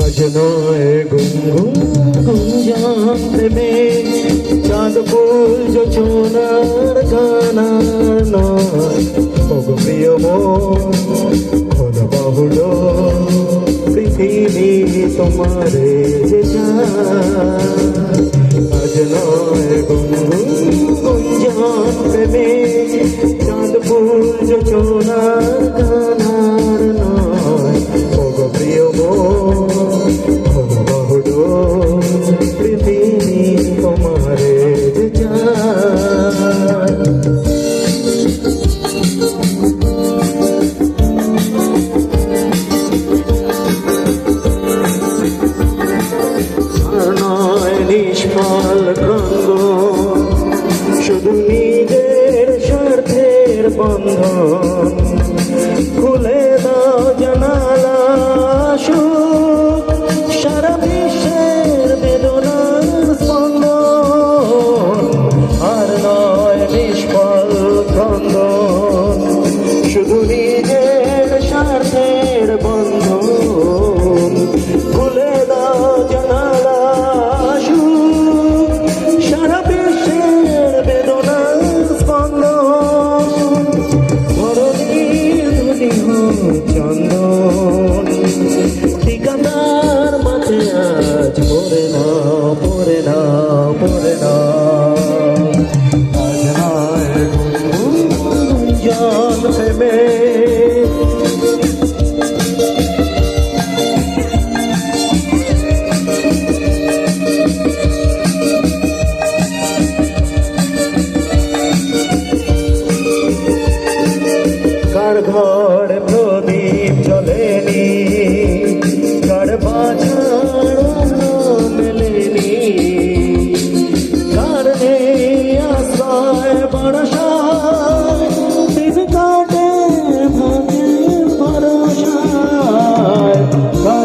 আজ নয় গুনগুন গুঞ্জন প্রেমে চাঁদ ফুল যোচনার গানা নয়। প্রিয় মন আজ নয় গুনগুন গুঞ্জন প্রেমে চাঁদ ফুল যোচনার গানার নয় প্রিয় মন নিষ্ফল ক্রন্দ শুধু নিজের স্বার্থের বন্ধন। ঠিকানার মাঝে আজ পড়ে না পড়ে না পড়ে না। আজ নয় গুঞ্জন প্রেমে। কার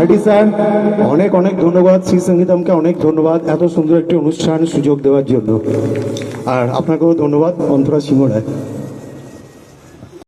আরডি স্যার অনেক অনেক ধন্যবাদ শ্রী সঙ্গীতমকে অনেক ধন্যবাদ এত সুন্দর একটি অনুষ্ঠান সুযোগ দেওয়ার জন্য। আর আপনাকেও ধন্যবাদ, অন্তরা সিংহ রায়।